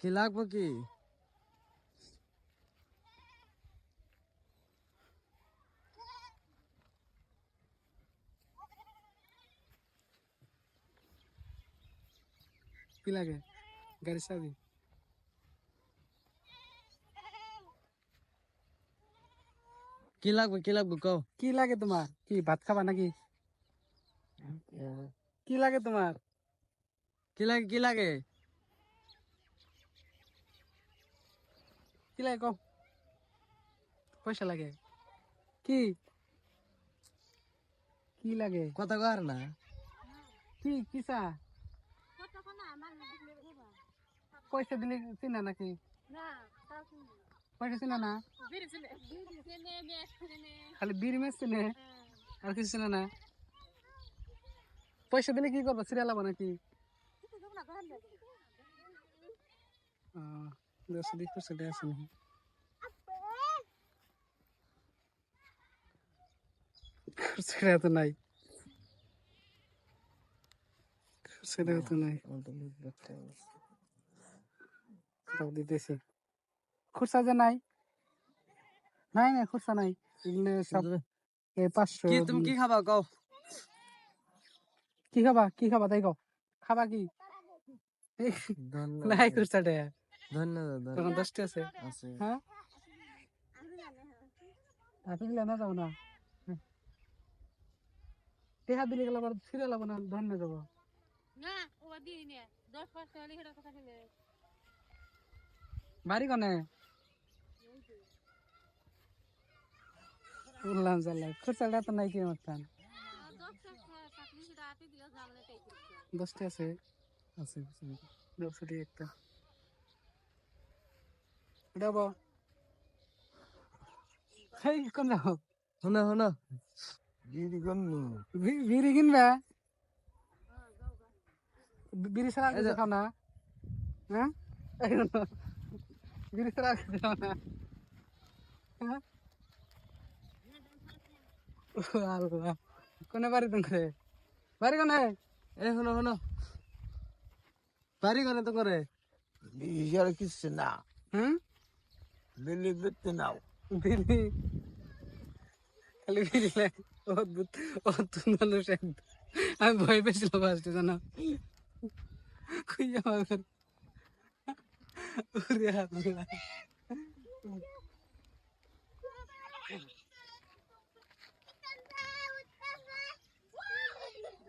কি লাগবে কি? কি লাগে? গাড়ি চাবি কি লাগবে কি লাগবে কও? কি লাগে তোমার? কি ভাত খাবা নাকি? কি লাগে তোমার? কি লাগে কি লাগে? কি লাগে কও পয়সা লাগে। কি? কি লাগে? কথা কর না। কি? কিসা পয়সা দিলে চিনা নাকি? পয়সা চিনা না? খালি বিড়ি মেস চিনে আর কিছু চিনে না। পয়সা দিলে কি করব? সিরিয়াল হব নাকি? আহ, দশ দিক পয়সা দেওয়া আছে নাকি সেটা তো নাই সেটা তো নাই তাও দিতেছি খুরসা যে নাই নাই নাই খুরসা নাই এগুলো সব এই পাঁচশো কি তুমি কি খাবা কও কি খাবা কি খাবা তাই কও খাবা কি এই, নাই খুরসা ডে ধন্যবাদ তখন দশটি আছে? আছে। হ্যাঁ? হাতে দিলে না যাব না। টেহা দিলে গেলে আবার ফিরে লাবো না ধন্য যাব। বাড়ি কনে? উল্লাম চাল্লাই খুরসাটা তো নাই কি আমার টান দশটি আছে? আছে দশটি একটা। উঠাবো হেই কোন যাব শোনো শোনো। বিড়ি কিনবে। বি- বিড়ি ছাড়া কিছু খাও না। হ্যাঁ? বিড়ি ছাড়া কিছু খাও না। হ্যাঁ? আল্লাহ কোনে বাড়ি তুমি বাড়ি কোনে? এ শোনো শোনো। পারি করে তো করে Bijar kisna, হুম bili bitnaw. বিড়ি খালি বিড়ি লাগে অদ্ভুত অদ্ভুত মানুষ আমি ভয় পেয়েছিলাম ফার্স্টে জানো খুঁজে আমার ওরে আল্লাহ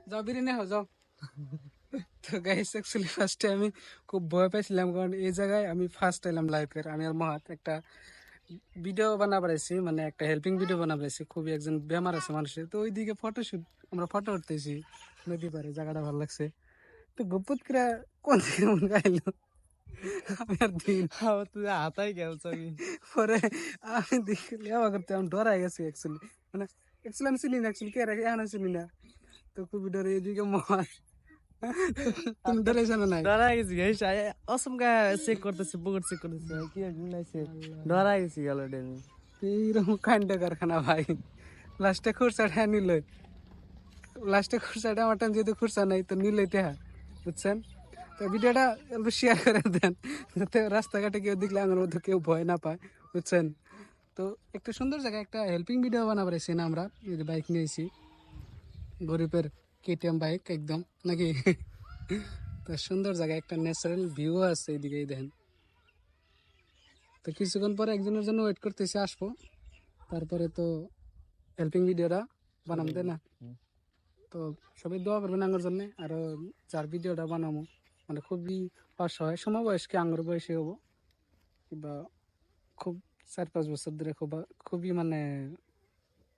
যাও বিরিয়ানি হও যাও তো গাইস অ্যাকচুয়ালি ফার্স্টে আমি খুব ভয় পাইছিলাম কারণ এই জায়গায় আমি ফার্স্ট এলাম লাইফের আমি আর মহাত একটা ভিডিও বানা পাইছি মানে একটা হেল্পিং ভিডিও বানা পাইছি খুবই একজন বেমার আছে মানুষের। তো ওইদিকে ফটো শুট আমরা ফটো উঠতেছি নদী পারে জায়গাটা ভালো লাগছে। তো গুপুত করে কোন দিকে মনে গাইলো? আমি আর দিন তুই হাতাই গেলছ পরে আমি দেখি লেওয়া করতে আমি ডরাই গেছি অ্যাকচুয়ালি মানে অ্যাকচুয়ালি আমি চিনি না অ্যাকচুয়ালি কে রাখি এখন চিনি না। তো খুবই ডরে এদিকে মহান তুমি ডরাইছো না নাই। ডরাই গেছি অসম গা চেক করতেছে বুকুট চেক করতেছে। কি গুনাইছে ডরাই গেছি গেল ডেমি এইরকম কাণ্ড কারখানা ভাই। লাস্টে খুরসাটা নিল লাস্টে খুরসাটা আমার যেহেতু খুরসা নাই তো নিলই তেহা বুঝছেন? তো ভিডিওটা একটু শেয়ার করে দেন যাতে রাস্তাঘাটে কেউ দেখলে আমার মধ্যে কেউ ভয় না পায় বুঝছেন? তো একটা সুন্দর জায়গায় একটা হেল্পিং ভিডিও বানাবার এসে না আমরা বাইক নিয়েছি গরিবের কেটিএম বাইক একদম নাকি? তো সুন্দর জায়গায় একটা ন্যাচারাল ভিউ আছে এইদিকে দেখেন। তো কিছুক্ষণ পরে একজনের জন্য ওয়েট করতেছি আসব। তারপরে তো হেল্পিং ভিডিওটা বানাম তাই না? তো সবাই দোয়া করবেন আঙ্গর জন্য আর যার ভিডিওটা বানাবো মানে খুবই অসহায় সমবয়স্ক আঙ্গর বয়সী হব। কিংবা খুব চার পাঁচ বছর ধরে খুব খুবই মানে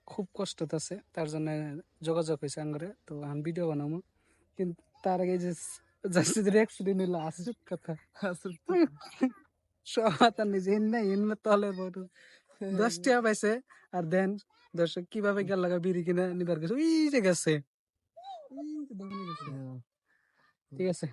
খুব কষ্টত আছে তার জন্য যোগাযোগ হয়েছে আঙ্গরে তো আমি ভিডিও বানাবো। কিন্তু তার আগে যে জাস্টিসের অ্যাক্সিডেন্ট হলো আসুক কথা সব তার নিজে এনে এনে তলের বড় দশ টাকা পাইছে আর দেন দর্শক কীভাবে গেল লাগা বিড়ি কিনে নিবার গেছে? ওই যে গেছে। ওই যে দোকানে গেছে। ঠিক আছে।